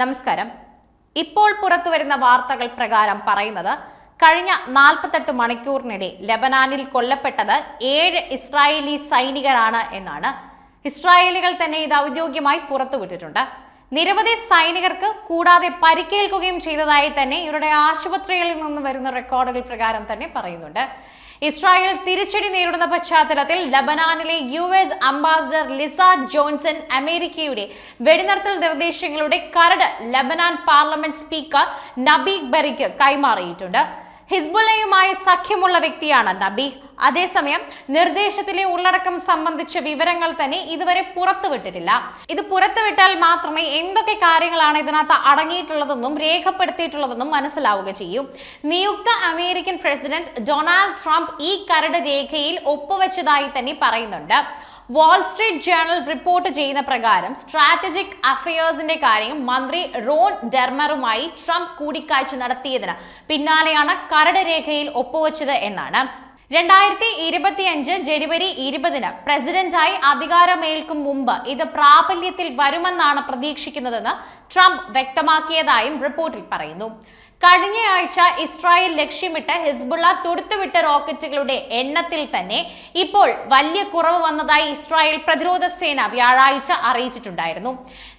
നമസ്കാരം. ഇപ്പോൾ പുറത്തു വരുന്ന വാർത്തകൾ പ്രകാരം പറയുന്നത് കഴിഞ്ഞ നാൽപ്പത്തെട്ട് മണിക്കൂറിനിടെ ലബനാനിൽ കൊല്ലപ്പെട്ടത് ഏഴ് ഇസ്രായേലി സൈനികരാണ് എന്നാണ്. ഇസ്രായേലികൾ തന്നെ ഇത് ഔദ്യോഗികമായി പുറത്തുവിട്ടിട്ടുണ്ട്. നിരവധി സൈനികർക്ക് കൂടാതെ പരിക്കേൽക്കുകയും ചെയ്തതായി തന്നെ ഇവരുടെ ആശുപത്രികളിൽ നിന്ന് വരുന്ന റെക്കോർഡുകൾ പ്രകാരം തന്നെ പറയുന്നുണ്ട്. ഇസ്രായേൽ തിരിച്ചടി നേരിടുന്ന പശ്ചാത്തലത്തിൽ ലബനാനിലെ U S ambassador Lisa Johnson അമേരിക്കയുടെ വെടിനിർത്തൽ നിർദ്ദേശങ്ങളുടെ കരട് ലബനാൻ പാർലമെന്റ് സ്പീക്കർ നബീഖ് ബറിക്ക് കൈമാറിയിട്ടുണ്ട്. ഹിസ്ബുള്ളയുമായി സഖ്യമുള്ള വ്യക്തിയാണ് നബീഹ് അതേസമയം നിർദ്ദേശത്തിലെ ഉള്ളടക്കം സംബന്ധിച്ച വിവരങ്ങൾ തന്നെ ഇതുവരെ പുറത്തുവിട്ടിട്ടില്ല. ഇത് പുറത്തുവിട്ടാൽ മാത്രമേ എന്തൊക്കെ കാര്യങ്ങളാണ് ഇതിനകത്ത് അടങ്ങിയിട്ടുള്ളതെന്നും രേഖപ്പെടുത്തിയിട്ടുള്ളതെന്നും മനസ്സിലാവുക ചെയ്യൂ. നിയുക്ത അമേരിക്കൻ പ്രസിഡന്റ് ഡൊണാൾഡ് ട്രംപ് ഈ കരട് രേഖയിൽ ഒപ്പുവെച്ചതായി തന്നെ പറയുന്നുണ്ട്. വാൾ സ്ട്രീറ്റ് ജേണൽ റിപ്പോർട്ട് ചെയ്യുന്ന പ്രകാരം സ്ട്രാറ്റജിക് അഫയേഴ്സിന്റെ കാര്യം മന്ത്രി റോൺ ഡെർമറുമായി ട്രംപ് കൂടിക്കാഴ്ച നടത്തിയതിന് പിന്നാലെയാണ് കരട് രേഖയിൽ ഒപ്പുവച്ചത് എന്നാണ്. രണ്ടായിരത്തി ഇരുപത്തിയഞ്ച് ജനുവരി ഇരുപതിന് പ്രസിഡന്റായി അധികാരമേൽക്കും മുമ്പ് ഇത് പ്രാബല്യത്തിൽ വരുമെന്നാണ് പ്രതീക്ഷിക്കുന്നതെന്ന് ട്രംപ് വ്യക്തമാക്കിയതായും റിപ്പോർട്ടിൽ പറയുന്നു. കഴിഞ്ഞയാഴ്ച ഇസ്രായേൽ ലക്ഷ്യമിട്ട ഹിസ്ബുള്ള തുടുത്തുവിട്ട റോക്കറ്റുകളുടെ എണ്ണത്തിൽ തന്നെ ഇപ്പോൾ വലിയ കുറവ് വന്നതായി ഇസ്രായേൽ പ്രതിരോധ സേന വ്യാഴാഴ്ച അറിയിച്ചിട്ടുണ്ടായിരുന്നു.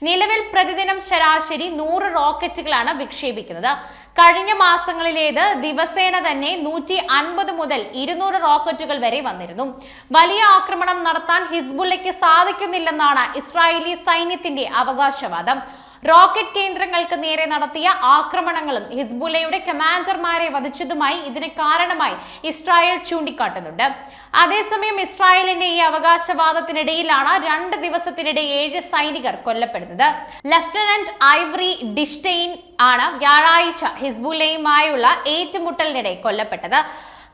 നിലവിൽ പ്രതിദിനം ശരാശരി നൂറ് റോക്കറ്റുകളാണ് വിക്ഷേപിക്കുന്നത്. കഴിഞ്ഞ മാസങ്ങളിലേത് ദിവസേന തന്നെ നൂറ്റി അൻപത് മുതൽ ഇരുന്നൂറ് റോക്കറ്റുകൾ വരെ വന്നിരുന്നു. വലിയ ആക്രമണം നടത്താൻ ഹിസ്ബുള്ളയ്ക്ക് സാധിക്കുന്നില്ലെന്നാണ് ഇസ്രായേലി സൈന്യത്തിന്റെ അവകാശവാദം. റോക്കറ്റ് കേന്ദ്രങ്ങൾക്ക് നേരെ നടത്തിയ ആക്രമണങ്ങളും ഹിസ്ബുലയുടെ കമാൻഡർമാരെ വധിച്ചതുമായി ഇതിന് കാരണമായി ഇസ്രായേൽ ചൂണ്ടിക്കാട്ടുന്നുണ്ട്. അതേസമയം ഇസ്രായേലിന്റെ ഈ അവകാശവാദത്തിനിടയിലാണ് രണ്ട് ദിവസത്തിനിടെ ഏഴ് സൈനികർ കൊല്ലപ്പെടുന്നത്. ലഫ്റ്റനന്റ് ഐവറി ഡിസ്റ്റെയിൻ ആണ് വ്യാഴാഴ്ച ഹിസ്ബുലയുമായുള്ള ഏറ്റുമുട്ടലിനിടെ കൊല്ലപ്പെട്ടത്.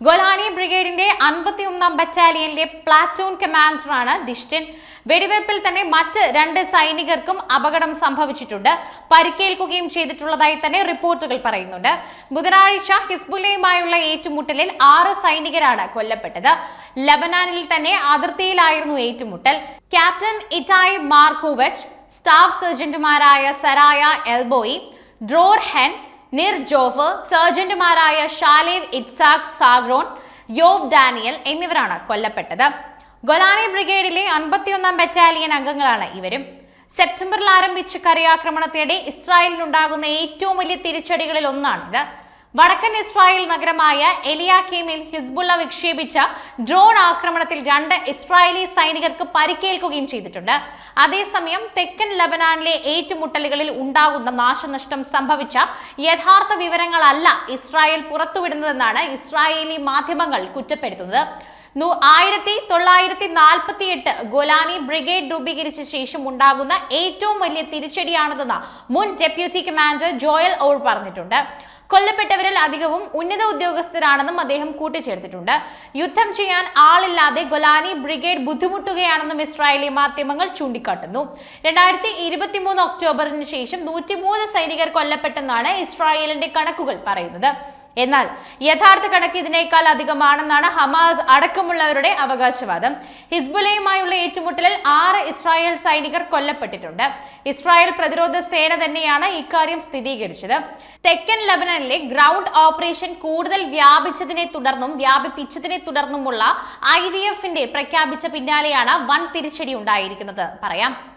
ഗൊലാനി ബ്രിഗേഡിന്റെ അൻപത്തി ഒന്നാം ബറ്റാലിയനിലെ പ്ലാറ്റൂൺ കമാൻഡറാണ് ഡിസ്റ്റിൻ വെടിവയ്പിൽ തന്നെ മറ്റ് രണ്ട് സൈനികർക്കും അപകടം സംഭവിച്ചിട്ടുണ്ട്. പരിക്കേൽക്കുകയും ചെയ്തിട്ടുള്ളതായി തന്നെ റിപ്പോർട്ടുകൾ പറയുന്നുണ്ട്. ബുധനാഴ്ച ഹിസ്ബുല്ലയുമായുള്ള ഏറ്റുമുട്ടലിൽ ആറ് സൈനികരാണ് കൊല്ലപ്പെട്ടത്. ലബനാനിൽ തന്നെ അതിർത്തിയിലായിരുന്നു ഏറ്റുമുട്ടൽ. Captain ഇറ്റായ് Markovich staff സർജന്റുമാരായ Saraya Elboy Dror Hen Nir Jof സർജന്റുമാരായ ഷാലേവ് ഇറ്റ്സാക് സാഗ്രോൺ Yoav Daniel എന്നിവരാണ് കൊല്ലപ്പെട്ടത്. ഗൊലാനി ബ്രിഗേഡിലെ അൻപത്തിയൊന്നാം ബറ്റാലിയൻ അംഗങ്ങളാണ് ഇവരും. സെപ്റ്റംബറിൽ ആരംഭിച്ച കരയാക്രമണത്തിനിടെ ഇസ്രായേലിനുണ്ടാകുന്ന ഏറ്റവും വലിയ തിരിച്ചടികളിൽ ഒന്നാണിത്. വടക്കൻ ഇസ്രായേൽ നഗരമായ എലിയാക്കീമിൽ ഹിസ്ബുള്ള വിക്ഷേപിച്ച ഡ്രോൺ ആക്രമണത്തിൽ രണ്ട് ഇസ്രായേലി സൈനികർക്ക് പരിക്കേൽക്കുകയും ചെയ്തിട്ടുണ്ട്. അതേസമയം തെക്കൻ ലബനാനിലെ ഏറ്റുമുട്ടലുകളിൽ ഉണ്ടാകുന്ന നാശനഷ്ടം സംഭവിച്ച യഥാർത്ഥ വിവരങ്ങളല്ല ഇസ്രായേൽ പുറത്തുവിടുന്നതെന്നാണ് ഇസ്രായേലി മാധ്യമങ്ങൾ കുറ്റപ്പെടുത്തുന്നത്. ആയിരത്തി തൊള്ളായിരത്തി നാൽപ്പത്തി എട്ട് ഗൊലാനി ബ്രിഗേഡ് രൂപീകരിച്ച ശേഷം ഉണ്ടാകുന്ന ഏറ്റവും വലിയ തിരിച്ചടിയാണെന്ന് മുൻ ഡെപ്യൂട്ടി കമാൻഡർ ജോയൽ ഓൾ പറഞ്ഞിട്ടുണ്ട്. കൊല്ലപ്പെട്ടവരിൽ അധികവും ഉന്നത ഉദ്യോഗസ്ഥരാണെന്നും അദ്ദേഹം കൂട്ടിച്ചേർത്തിട്ടുണ്ട്. യുദ്ധം ചെയ്യാൻ ആളില്ലാതെ ഗൊലാനി ബ്രിഗേഡ് ബുദ്ധിമുട്ടുകയാണെന്നും ഇസ്രായേലി മാധ്യമങ്ങൾ ചൂണ്ടിക്കാട്ടുന്നു. രണ്ടായിരത്തി ഇരുപത്തിമൂന്ന് ഒക്ടോബറിന് ശേഷം നൂറ്റിമൂന്ന് സൈനികർ കൊല്ലപ്പെട്ടെന്നാണ് ഇസ്രായേലിന്റെ കണക്കുകൾ പറയുന്നത്. എന്നാൽ യഥാർത്ഥ കണക്ക് ഇതിനേക്കാൾ അധികമാണെന്നാണ് ഹമാസ് അടക്കമുള്ളവരുടെ അവകാശവാദം. ഹിസ്ബുലയുമായുള്ള ഏറ്റുമുട്ടലിൽ ആറ് ഇസ്രായേൽ സൈനികർ കൊല്ലപ്പെട്ടിട്ടുണ്ട്. ഇസ്രായേൽ പ്രതിരോധ സേന തന്നെയാണ് ഇക്കാര്യം സ്ഥിരീകരിച്ചത്. തെക്കൻ ലബനനിലെ ഗ്രൗണ്ട് ഓപ്പറേഷൻ കൂടുതൽ വ്യാപിച്ചതിനെ തുടർന്നും വ്യാപിപ്പിച്ചതിനെ തുടർന്നുമുള്ള ഐ ഡി എഫിന്റെ പ്രഖ്യാപിച്ച പിന്നാലെയാണ് വൻ തിരിച്ചടി ഉണ്ടായിരിക്കുന്നത്. പറയാം.